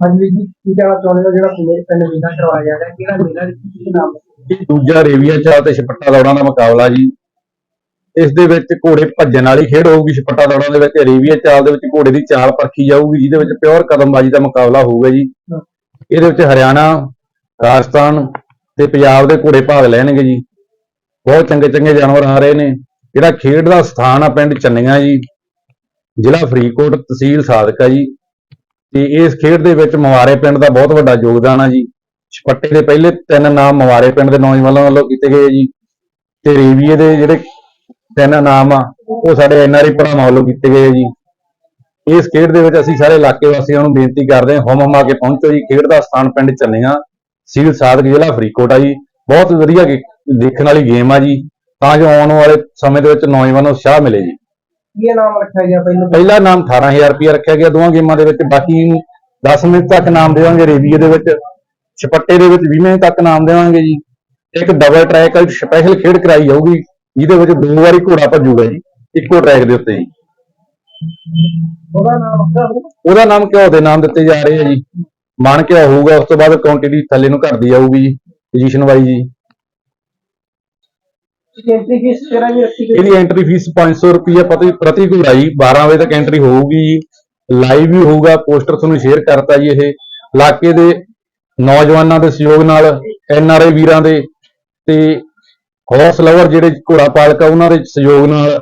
ਹਾਂਜੀ ਜੀ ਕੀ ਕਹਿਣਾ ਚਾਹੁੰਦੇ ਹੋ? ਜਿਹੜਾ ਮੇਰੇ ਪਿੰਡ ਮੇਲਾ ਕਰਵਾਇਆ ਜਾ ਰਿਹਾ ਕਿਹੜਾ ਮੇਲਾ ਤੇ ਕੀ ਨਾਮ ਇਹ ਦੂਜਾ ਰੇਵੀਆ ਚਾਲ ਤੇ ਛਪੱਟਾ ਦੌੜਾਂ ਦਾ ਮੁਕਾਬਲਾ ਜੀ। ਇਸ ਦੇ ਵਿੱਚ ਘੋੜੇ ਭੱਜਣ ਵਾਲੀ ਖੇਡ ਹੋਊਗੀ ਛਪੱਟਾ ਦੌੜਾਂ ਦੇ ਵਿੱਚ ਰੇਵੀਆ ਚਾਲ ਦੇ ਵਿੱਚ ਘੋੜੇ ਦੀ ਚਾਲ ਪਰਖੀ ਜਾਊਗੀ ਜਿਹਦੇ ਵਿੱਚ ਪਿਓਰ ਕਦਮਬਾਜ਼ੀ ਦਾ ਮੁਕਾਬਲਾ ਹੋਊਗਾ ਜੀ। ਇਹਦੇ ਵਿੱਚ ਹਰਿਆਣਾ ਰਾਜਸਥਾਨ ਤੇ ਪੰਜਾਬ ਦੇ ਘੋੜੇ ਭਾਗ ਲੈਣਗੇ ਜੀ। ਬਹੁਤ ਚੰਗੇ ਚੰਗੇ ਜਾਨਵਰ ਆ ਰਹੇ ਨੇ। ਜਿਹੜਾ ਖੇਡ ਦਾ ਸਥਾਨ ਆ ਪਿੰਡ ਚੰਨੀਆਂ ਜੀ। ਜ਼ਿਲ੍ਹਾ ਫਰੀਦਕੋਟ ਤਹਿਸੀਲ ਸਾਦਕਾ ਜੀ। ਤੇ ਇਸ ਖੇਡ ਦੇ ਵਿੱਚ ਮਵਾਰੇ ਪਿੰਡ ਦਾ ਬਹੁਤ ਵੱਡਾ ਯੋਗਦਾਨ ਆ ਜੀ। ਛਪੱਟੇ ਦੇ ਪਹਿਲੇ ਤਿੰਨ ਨਾਮ ਮਵਾਰੇ ਪਿੰਡ ਦੇ ਨੌਜਵਾਨਾਂ ਵੱਲੋਂ ਕੀਤੇ ਗਏ ਜੀ। ਤੇ ਰੇਵੀਏ ਦੇ ਜਿਹੜੇ ਤਿੰਨ ਨਾਮ ਆ, ਉਹ ਸਾਡੇ ਐਨਆਰਆਈ ਭਰਾਵਾਂ ਵੱਲੋਂ ਕੀਤੇ ਗਏ ਜੀ। ਇਸ ਖੇਡ ਦੇ ਵਿੱਚ ਅਸੀਂ ਸਾਰੇ ਇਲਾਕੇ ਵਾਸੀਆਂ ਨੂੰ ਬੇਨਤੀ ਕਰਦੇ ਹਾਂ ਹਮ ਹਮਾ ਕੇ ਪਹੁੰਚੋ ਜੀ। ਖੇਡ ਦਾ ਸਥਾਨ ਪਿੰਡ ਚੰਨੀਆਂ ਸੀਲ ਸਾਦਕ ਜ਼ਿਲ੍ਹਾ ਫਰੀਦਕੋਟ ਆ ਜੀ। ਬਹੁਤ ਵਧੀਆ ਦੇਖਣ ਵਾਲੀ ਗੇਮ ਆ ਜੀ। ਤਾਂ ਜੋ ਆਉਣ ਵਾਲੇ ਸਮੇਂ ਦੇ ਵਿੱਚ ਨੌਜਵਾਨਾਂ ਨੂੰ ਉਤਸ਼ਾਹ ਮਿਲੇ ਜੀ। ਕੀ ਨਾਮ ਰੱਖਿਆ ਗਿਆ ਪਹਿਲਾਂ? ਪਹਿਲਾ ਨਾਮ 18000 ਰੁਪਏ ਰੱਖਿਆ ਗਿਆ। ਦੋਵਾਂ ਗੇਮਾਂ ਦੇ ਵਿੱਚ ਬਾਕੀ 10 ਮਿੰਟ ਤੱਕ ਨਾਮ ਦੇਵਾਂਗੇ। ਰੇਵੀਏ ਦੇ ਵਿੱਚ ਛਪੱਟੇ ਦੇ ਵਿੱਚ 20 ਮਿੰਟ ਤੱਕ ਨਾਮ ਦੇਵਾਂਗੇ ਜੀ। ਇੱਕ ਡਬਲ ਟਰੈਕ ਵਾਲੀ ਸਪੈਸ਼ਲ ਖੇਡ ਕਰਾਈ ਜਾਊਗੀ। ਜਿਹਦੇ ਵਿੱਚ ਦੋ ਵਾਰੀ ਘੋੜਾ ਭੱਜੂਗਾ ਜੀ। ਇੱਕੋ ਟਰੈਕ ਦੇ ਉੱਤੇ ਜੀ। ਉਹਦਾ ਨਾਮ ਉਹਦਾ ਨਾਮ ਘਿਓ ਦੇ ਨਾਮ ਦਿੱਤੇ ਜਾ ਰਹੇ ਆ ਜੀ। ਮਣ ਘਿਓ ਹੋਊਗਾ ਉਸ ਤੋਂ ਬਾਅਦ ਕੁਆਂਟੀਟੀ ਥੱਲੇ ਨੂੰ ਘਟਦੀ ਜਾਊਗੀ ਜੀ। ਪੋਜੀਸ਼ਨ ਵਾਈ ਜੀ। ਐਂਟਰੀ ਫੀਸ ਤੇਰਾ ਵੀ ਰੱਖੀ ਗਈ ਇਹਦੀ ਐਂਟਰੀ ਫੀਸ 500 ਰੁਪਏ ਪ੍ਰਤੀ ਪ੍ਰਤੀ ਘੋੜਾ ਜੀ 12 ਵਜੇ ਤੱਕ ਐਂਟਰੀ ਹੋਊਗੀ ਜੀ। ਲਾਈਵ ਵੀ ਹੋਊਗਾ ਪੋਸਟਰ ਤੁਹਾਨੂੰ ਸ਼ੇਅਰ ਕਰਤਾ ਜੀ ਇਹ। ਇਲਾਕੇ ਦੇ ਨੌਜਵਾਨਾਂ ਦੇ ਸਹਿਯੋਗ ਨਾਲ ਐਨ ਆਰ ਆਈ ਵੀਰਾਂ ਦੇ ਤੇ ਹਾਰਸ ਲਵਰ ਜਿਹੜੇ ਘੋੜਾ ਪਾਲਕ ਆ, ਉਹਨਾਂ ਦੇ ਸਹਿਯੋਗ ਨਾਲ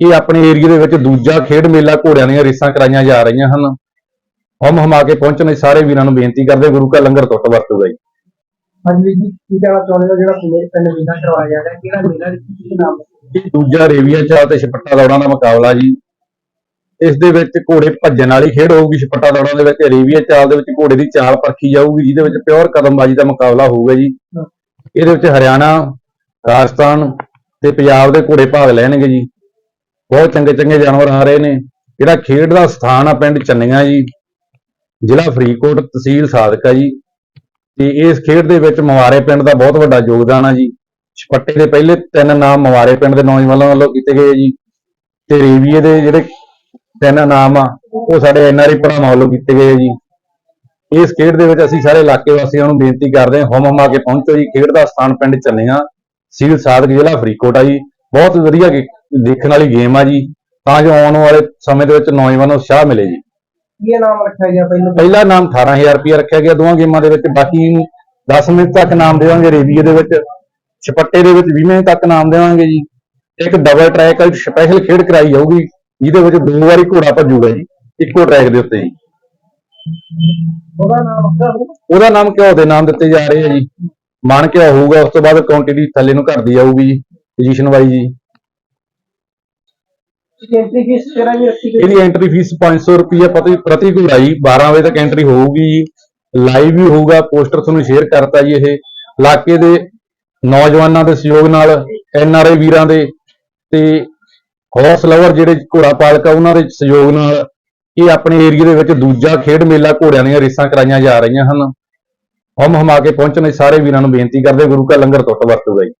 ਇਹ ਆਪਣੇ ਏਰੀਆ ਦੇ ਵਿੱਚ ਦੂਜਾ ਖੇਡ ਮੇਲਾ ਘੋੜਿਆਂ ਦੀਆਂ ਰੇਸਾਂ ਕਰਾਈਆਂ ਜਾ ਰਹੀਆਂ ਹਨ। ਹਮ ਹਮਾ ਕੇ ਪਹੁੰਚਣ ਸਾਰੇ ਵੀਰਾਂ ਨੂੰ ਬੇਨਤੀ ਕਰਦੇ ਗੁਰੂ ਕਾ ਲੰਗਰ ਟੁੱਟ ਵਰਤੂਗਾ ਜੀ ਹਾਂਜੀ ਜੀ ਕੀ ਕਹਿਣਾ ਚਾਹੁੰਦੇ ਹੋ? ਜਿਹੜਾ ਮੇਰੇ ਪਿੰਡ ਮੇਲਾ ਕਰਵਾਇਆ ਜਾ ਰਿਹਾ ਕਿਹੜਾ ਮੇਲਾ ਤੇ ਕੀ ਨਾਮ ਇਹ ਦੂਜਾ ਰੇਵੀਆ ਚਾਲ ਤੇ ਛਪੱਟਾ ਦੌੜਾਂ ਦਾ ਮੁਕਾਬਲਾ ਜੀ। ਇਸ ਦੇ ਵਿੱਚ ਘੋੜੇ ਭੱਜਣ ਵਾਲੀ ਖੇਡ ਹੋਊਗੀ ਛਪੱਟਾ ਦੌੜਾਂ ਦੇ ਵਿੱਚ ਰੇਵੀਆ ਚਾਲ ਦੇ ਵਿੱਚ ਘੋੜੇ ਦੀ ਚਾਲ ਪਰਖੀ ਜਾਊਗੀ ਜਿਹਦੇ ਵਿੱਚ ਪਿਓਰ ਕਦਮਬਾਜ਼ੀ ਦਾ ਮੁਕਾਬਲਾ ਹੋਊਗਾ ਜੀ। ਇਹਦੇ ਵਿੱਚ ਹਰਿਆਣਾ ਰਾਜਸਥਾਨ ਤੇ ਪੰਜਾਬ ਦੇ ਘੋੜੇ ਭਾਗ ਲੈਣਗੇ ਜੀ। ਬਹੁਤ ਚੰਗੇ ਚੰਗੇ ਜਾਨਵਰ ਆ ਰਹੇ ਨੇ। ਜਿਹੜਾ ਖੇਡ ਦਾ ਸਥਾਨ ਆ ਪਿੰਡ ਚੰਨੀਆਂ ਜੀ। ਜ਼ਿਲ੍ਹਾ ਫਰੀਦਕੋਟ ਤਹਿਸੀਲ ਸਾਦਕਾ ਜੀ। ਤੇ ਇਸ ਖੇਡ ਦੇ ਵਿੱਚ ਮਵਾਰੇ ਪਿੰਡ ਦਾ ਬਹੁਤ ਵੱਡਾ ਯੋਗਦਾਨ ਆ ਜੀ। ਛਪੱਟੇ ਦੇ ਪਹਿਲੇ ਤਿੰਨ ਨਾਮ ਮਵਾਰੇ ਪਿੰਡ ਦੇ ਨੌਜਵਾਨਾਂ ਵੱਲੋਂ ਕੀਤੇ ਗਏ ਜੀ। ਤੇ ਰੇਵੀਏ ਦੇ ਜਿਹੜੇ ਤਿੰਨ ਨਾਮ ਆ, ਉਹ ਸਾਡੇ ਐਨਆਰਆਈ ਭਰਾਵਾਂ ਵੱਲੋਂ ਕੀਤੇ ਗਏ ਜੀ। ਇਸ ਖੇਡ ਦੇ ਵਿੱਚ ਅਸੀਂ ਸਾਰੇ ਇਲਾਕੇ ਵਾਸੀਆਂ ਨੂੰ ਬੇਨਤੀ ਕਰਦੇ ਹਾਂ, ਹਮ ਹਮਾ ਕੇ ਪਹੁੰਚੋ ਜੀ। ਖੇਡ ਦਾ ਸਥਾਨ ਪਿੰਡ ਚੱਲੀਆਂ ਸੀਲ ਸਾਦਕ ਜ਼ਿਲ੍ਹਾ ਫਰੀਦਕੋਟ ਆ ਜੀ। ਬਹੁਤ ਵਧੀਆ ਦੇਖਣ ਵਾਲੀ ਗੇਮ ਆ ਜੀ। ਤਾਂ ਜੋ ਆਉਣ ਵਾਲੇ ਸਮੇਂ ਦੇ ਵਿੱਚ ਨੌਜਵਾਨਾਂ ਨੂੰ ਉਤਸ਼ਾਹ ਮਿਲੇ ਜੀ। ਕੀ ਨਾਮ ਰੱਖਿਆ ਗਿਆ ਪਹਿਲਾਂ? ਪਹਿਲਾ ਨਾਮ 18000 ਰੁਪਏ ਰੱਖਿਆ ਗਿਆ ਦੋਵਾਂ ਗੇਮਾਂ ਦੇ ਵਿੱਚ ਬਾਕੀ 10 ਮਿੰਟ ਤੱਕ ਨਾਮ ਦੇਵਾਂਗੇ ਰੇਵੀਏ ਦੇ ਵਿੱਚ ਛਪੱਟੇ ਦੇ ਵਿੱਚ 20 ਮਿੰਟ ਤੱਕ ਨਾਮ ਦੇਵਾਂਗੇ ਜੀ। ਇੱਕ ਡਬਲ ਟਰੈਕ ਵਾਲੀ ਸਪੈਸ਼ਲ ਖੇਡ ਕਰਾਈ ਜਾਊਗੀ ਜਿਹਦੇ ਵਿੱਚ ਦੋ ਵਾਰੀ ਘੋੜਾ ਭੱਜੂਗਾ ਜੀ ਇੱਕੋ ਟਰੈਕ ਦੇ ਉੱਤੇ ਜੀ। ਉਹਦਾ ਨਾਮ ਉਹਦਾ ਨਾਮ ਘਿਓ ਦੇ ਨਾਮ ਦਿੱਤੇ ਜਾ ਰਹੇ ਆ ਜੀ। ਮਣ ਘਿਓ ਹੋਊਗਾ ਉਸ ਤੋਂ ਬਾਅਦ ਕੁਆਂਟੀਟੀ ਥੱਲੇ ਨੂੰ ਘਟਦੀ ਜਾਊਗੀ ਜੀ ਪੋਜੀਸ਼ਨ ਵਾਈ ਜੀ। ਐਂਟਰੀ ਫੀਸ ਤੇਰਾ ਵੀ ਰੱਖੀ ਗਈ ਇਹਦੀ ਐਂਟਰੀ ਫੀਸ 500 ਰੁਪਏ ਪ੍ਰਤੀ ਪ੍ਰਤੀ ਘੋੜਾ ਜੀ 12 ਵਜੇ ਤੱਕ ਐਂਟਰੀ ਹੋਊਗੀ। ਜੀ ਲਾਈਵ ਵੀ ਹੋਊਗਾ ਪੋਸਟਰ ਤੁਹਾਨੂੰ ਸ਼ੇਅਰ ਕਰਤਾ ਜੀ ਇਹ। ਇਲਾਕੇ ਦੇ ਨੌਜਵਾਨਾਂ ਦੇ ਸਹਿਯੋਗ ਨਾਲ ਐਨ ਆਰ ਆਈ ਵੀਰਾਂ ਦੇ ਤੇ ਹਾਰਸ ਲਵਰ ਜਿਹੜੇ ਘੋੜਾ ਪਾਲਕ ਆ ਉਹਨਾਂ ਦੇ ਸਹਿਯੋਗ ਨਾਲ ਇਹ ਆਪਣੇ ਏਰੀਆ ਦੇ ਵਿੱਚ ਦੂਜਾ ਖੇਡ ਮੇਲਾ ਘੋੜਿਆਂ ਦੀਆਂ ਰੇਸਾਂ ਕਰਾਈਆਂ ਜਾ ਰਹੀਆਂ ਹਨ। ਹਮ ਹਮਾ ਕੇ ਪਹੁੰਚਣ ਸਾਰੇ ਵੀਰਾਂ ਨੂੰ ਬੇਨਤੀ ਕਰਦੇ ਗੁਰੂ ਕਾ ਲੰਗਰ ਟੁੱਟ ਵਰਤੂਗਾ ਜੀ।